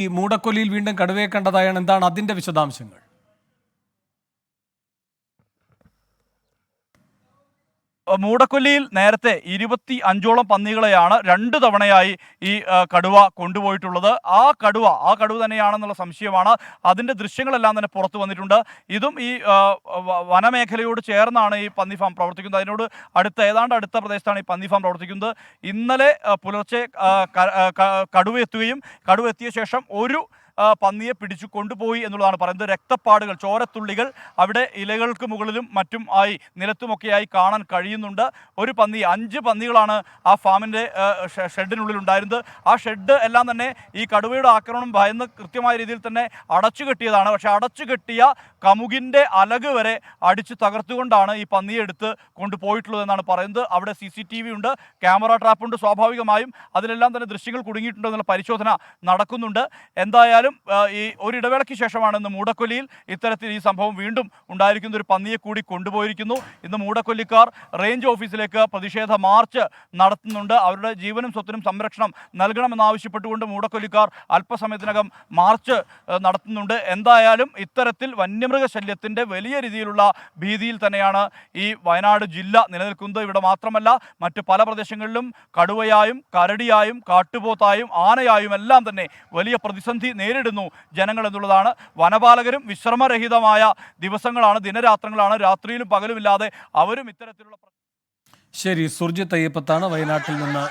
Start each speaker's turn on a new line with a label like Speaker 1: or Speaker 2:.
Speaker 1: ഈ മൂടക്കൊലിയിൽ വീണ്ടും കടുവയെ കണ്ടതായാണ് എന്താണ് അതിന്റെ വിശദാംശങ്ങൾ?
Speaker 2: മൂടക്കൊല്ലിയിൽ നേരത്തെ ഇരുപത്തി അഞ്ചോളം പന്നികളെയാണ് രണ്ട് തവണയായി ഈ കടുവ കൊണ്ടുപോയിട്ടുള്ളത്. ആ കടുവ ആ കടുവ തന്നെയാണെന്നുള്ള സംശയമാണ്. അതിന്റെ ദൃശ്യങ്ങളെല്ലാം തന്നെ പുറത്തു വന്നിട്ടുണ്ട്. ഇതും ഈ വനമേഖലയോട് ചേർന്നാണ് ഈ പന്നി ഫാം പ്രവർത്തിക്കുന്നത്. അതിനോട് അടുത്ത ഏതാണ്ട് അടുത്ത പ്രദേശത്താണ് ഈ പന്നി ഫാം പ്രവർത്തിക്കുന്നത്. ഇന്നലെ പുലർച്ചെ കടുവ എത്തുകയും കടുവ എത്തിയ ശേഷം ഒരു പന്നിയെ പിടിച്ചു കൊണ്ടുപോയി എന്നുള്ളതാണ് പറയുന്നത്. രക്തപ്പാടുകൾ ചോരത്തുള്ളികൾ അവിടെ ഇലകൾക്ക് മുകളിലും മറ്റും ആയി നിലത്തുമൊക്കെയായി കാണാൻ കഴിയുന്നുണ്ട്. ഒരു പന്നി അഞ്ച് പന്നികളാണ് ആ ഫാമിന്റെ ഷെഡിനുള്ളിൽ ഉണ്ടായിരുന്നത്. ആ ഷെഡ് എല്ലാം തന്നെ ഈ കടുവയുടെ ആക്രമണം ഭയന്ന് കൃത്യമായ രീതിയിൽ തന്നെ അടച്ചു കെട്ടിയതാണ്. പക്ഷേ അടച്ചു കെട്ടിയ കമുകിന്റെ അലക് വരെ അടിച്ചു തകർത്തുകൊണ്ടാണ് ഈ പന്നിയെ എടുത്ത് കൊണ്ടുപോയിട്ടുള്ളത് എന്നാണ് പറയുന്നത്. അവിടെ സി സി ടി വി ഉണ്ട് ക്യാമറ ട്രാപ്പുണ്ട് സ്വാഭാവികമായും. അതിലെല്ലാം തന്നെ ദൃശ്യങ്ങൾ കുടുങ്ങിയിട്ടുണ്ട് എന്നുള്ള പരിശോധന നടക്കുന്നുണ്ട്. എന്തായാലും ആ, ഈ ഒരിടവേളയ്ക്ക് ശേഷമാണ് ഇന്ന് മൂടക്കൊല്ലിയിൽ ഇത്തരത്തിൽ ഈ സംഭവം വീണ്ടും ഉണ്ടായിരിക്കുന്ന ഒരു പന്നിയെ കൂടി കൊണ്ടുപോയിരിക്കുന്നു. ഇന്ന് മൂടക്കൊല്ലിക്കാർ റേഞ്ച് ഓഫീസിലേക്ക് പ്രതിഷേധ മാർച്ച് നടത്തുന്നുണ്ട്. അവരുടെ ജീവനും സ്വത്തിനും സംരക്ഷണം നൽകണമെന്നാവശ്യപ്പെട്ടുകൊണ്ട് മൂടക്കൊല്ലിക്കാർ അല്പസമയത്തിനകം മാർച്ച് നടത്തുന്നുണ്ട്. എന്തായാലും ഇത്തരത്തിൽ വന്യമൃഗശല്യത്തിന്റെ വലിയ രീതിയിലുള്ള ഭീതിയിൽ തന്നെയാണ് ഈ വയനാട് ജില്ല നിലനിൽക്കുന്നത്. ഇവിടെ മാത്രമല്ല മറ്റ് പല പ്രദേശങ്ങളിലും കടുവയായും കരടിയായും കാട്ടുപോത്തായും ആനയായും എല്ലാം തന്നെ വലിയ പ്രതിസന്ധി നേരിടുന്നു ജനങ്ങൾ എന്നുള്ളതാണ്. വനപാലകരും വിശ്രമരഹിതമായ ദിവസങ്ങളാണ് ദിനരാത്രങ്ങളാണ്. രാത്രിയിലും പകലുമില്ലാതെ അവരും ഇത്തരത്തിലുള്ള
Speaker 1: ശരി സുർജിത്ത് അയ്യപ്പത്താണ് വയനാട്ടിൽ നിന്ന്